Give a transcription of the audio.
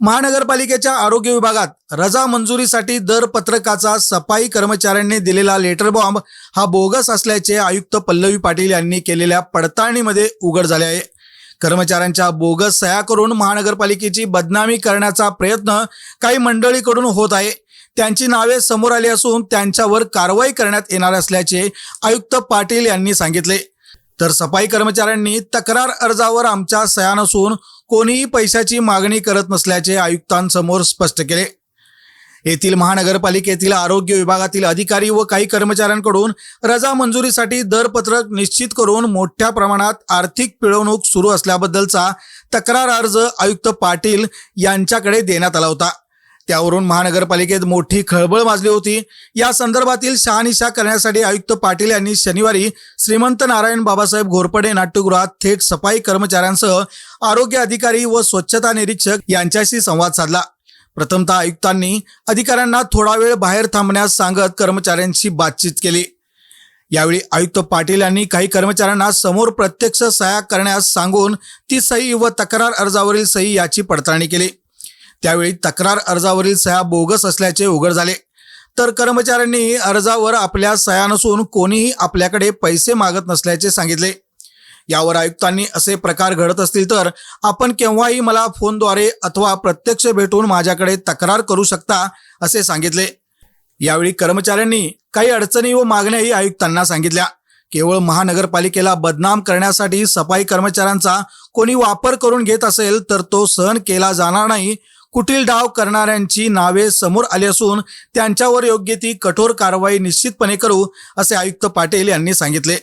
महानगरपालिकेच्या आरोग्य विभागात रजा मंजुरीसाठी दर पत्रकाचा सफाई कर्मचाऱ्यांनी दिलेला लेटर बॉम्ब हा बोगस असल्याचे आयुक्त पल्लवी पाटील यांनी केलेल्या पडताळणीमध्ये उघड झाले आहे. कर्मचाऱ्यांच्या बोगस सह्या करून महानगरपालिकेची बदनामी करण्याचा प्रयत्न काही मंडळीकडून होत आहे. त्यांची नावे समोर आली असून त्यांच्यावर कारवाई करण्यात येणार असल्याचे आयुक्त पाटील यांनी सांगितले. तर सफाई कर्मचाऱ्यांनी तक्रार अर्जावर आमच्या सह्या नसून कोणीही पैशाची मागणी करत नसल्याचे आयुक्तांसमोर स्पष्ट केले. येथील महानगरपालिकेतील आरोग्य विभागातील अधिकारी व काही कर्मचाऱ्यांकडून रजा मंजुरीसाठी दरपत्रक निश्चित करून मोठ्या प्रमाणात आर्थिक पिळवणूक सुरू असल्याबद्दलचा तक्रार अर्ज आयुक्त पाटील यांच्याकडे देण्यात आला होता. त्यावरून महानगरपालिकेत मोठी खळबळ माजली होती. या संदर्भातील शहानिशा करण्यासाठी आयुक्त पाटील यांनी शनिवारी श्रीमंत नारायण बाबासाहेब घोरपडे नाट्यगृहात थेट सफाई कर्मचाऱ्यांसह आरोग्य अधिकारी व स्वच्छता निरीक्षक यांच्याशी संवाद साधला. प्रथमतः आयुक्तांनी अधिकाऱ्यांना थोडा वेळ बाहेर थांबण्यास सांगत कर्मचाऱ्यांशी बातचीत केली. यावेळी आयुक्त पाटील यांनी काही कर्मचाऱ्यांना समोर प्रत्यक्ष सह्या करण्यास सांगून ती सही व तक्रार अर्जावरील सही याची पडताळणी केली. त्यावेळी तक्रार अर्जावरील सह्या बोगस असल्याचे उघड झाले. तर कर्मचाऱ्यांनी अर्जावर आपल्या सह्या नसून कोणीही आपल्याकडे पैसे मागत नसल्याचे सांगितले. यावर आयुक्तांनी असे प्रकार घडत असतील तर आपण केव्हाही मला फोनद्वारे अथवा प्रत्यक्ष भेटून माझ्याकडे तक्रार करू शकता असे सांगितले. यावेळी कर्मचाऱ्यांनी काही अडचणी व मागण्याही आयुक्तांना सांगितल्या. केवळ महानगरपालिकेला बदनाम करण्यासाठी सफाई कर्मचाऱ्यांचा कोणी वापर करून घेत असेल तर तो सहन केला जाणार नाही कुटील डाव करणाऱ्यांची नावे समोर आली असून त्यांच्यावर योग्य ती कठोर कारवाई निश्चितपणे करू असे आयुक्त पाटील यांनी सांगितले.